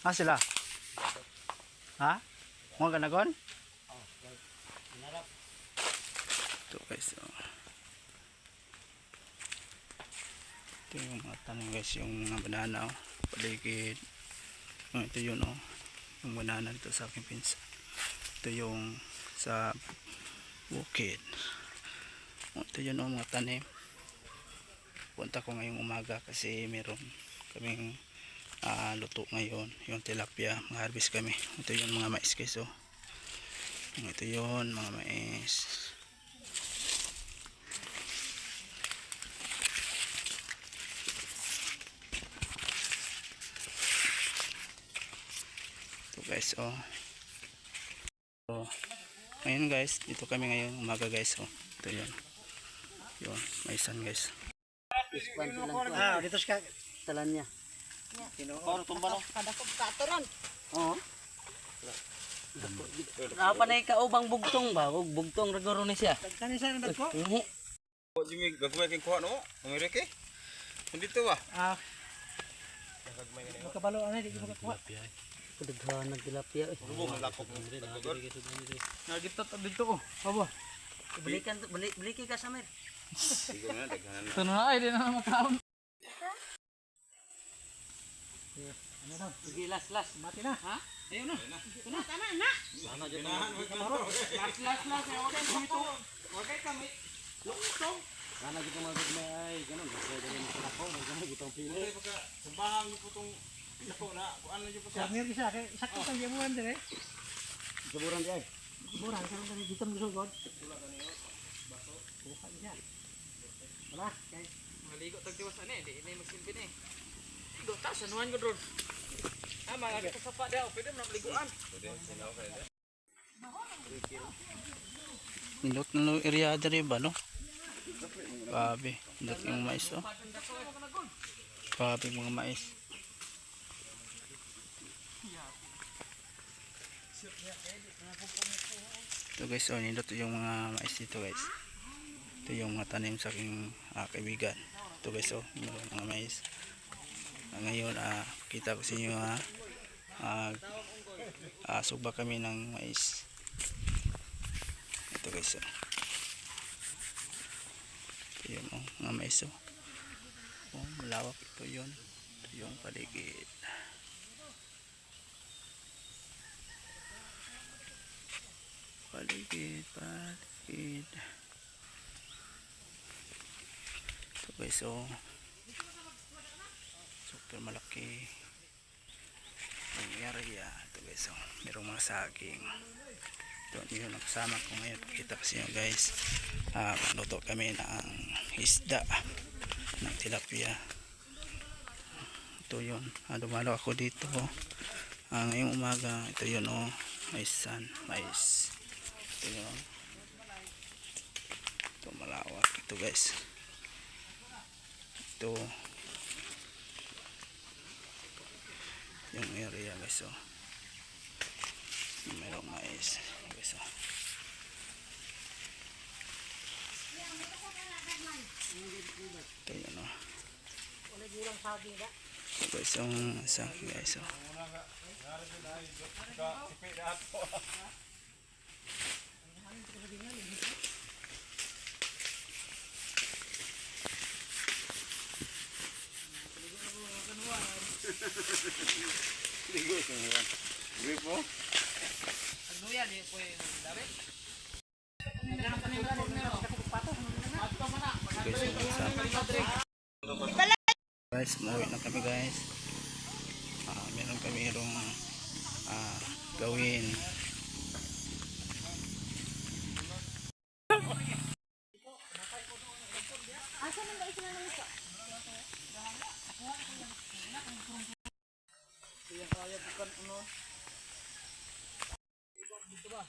Ha sila? Ha? Mga ganagon? Ito guys. Oh. Ito yung mga tanim guys. Yung mga banana. Oh. Paligid. Oh, ito yun oh. Yung banana dito sa aking pinsa. Ito yung sa bukid. Oh, ito yun oh, mga tanim. Punta ko ngayong umaga kasi meron kaming ah, luto ngayon yung tilapia mga harvest kami ito yung mga mais guys oh. ito yun mga mais ito guys oh so, ngayon guys dito kami ngayon umaga guys oh. ito yun yun maisan guys Ah, dito sa talan niya. Paano tumba no? Kadakop katoran. Oo. Apa na ikaubang bugtong ba? Ug bugtong ragoro ni siya. Kani sa nang ko? Ihi. Kok jimi gagmay king kuha no? Umirik eh. Hindi to ba? Ah. Makabalo ana di ko makakuha. Kadaghan ng tilapia. eh. Rubo malakop mo. Nagito dito ko. Abo. Balikan balik balik ka sa mer. Siguro na daghanan na. Ito na ay na makaon. Sige las las. Mati na. Ha? Ayun na. Last last last ay wala dito. Okay kami. Ana kita magugmay ay ganun. Ako magugmay gitong pili. Sabahang niyo po tong ako na. Kuan na niyo po Sa mir isa kay sakto sa jamuan dire. Suburan di ay. Mura sa kani dito mo sugod. Buka niya. Wala kay Maligo tag tiwas ani, di ini magsilbi ni. Ligo ta sa nuwan ko dron. Ah, mga sa pa daw, pwede mo na maliguan. Nindot na no area diri ba no? Grabe, nindot yung mais oh. Grabe mga mais. Ito guys, oh, nindot yung mga mais dito guys. Ito yung mga tanim sa aking ah, kaibigan. Ito guys, oh, mga mais. Ngayon, ah, kita ko sa inyo ha. Ah, ah, suba kami ng mais. Ito guys, oh. Ito yun, oh, mga mais, oh. Oh, malawak ito yun. Ito yung paligid. Paligid, paligid. Ito guys, oh. Super malaki. Yung area. Ito guys, oh. Merong mga saging. Ito yun ang kasama ko ngayon. Pakita ko sa inyo guys. Ah, luto kami ng isda ng tilapia. Ito yun. Ah, dumalo ako dito. Ah, ngayong umaga, ito yun oh. Mais san. Mais. Ito yun. Ito malawak. Ito guys. Ito. Yung area guys oh. Merong mais. Guys oh. Ito yun oh. Ito guys yung saki guys oh. Ligo sa mga. Grip mo. Agnuya di po yung dabe. Guys yung umuwi na kami guys. Ah, meron kami merong ah, gawin. Yang kaya bukan ano. Dito ba?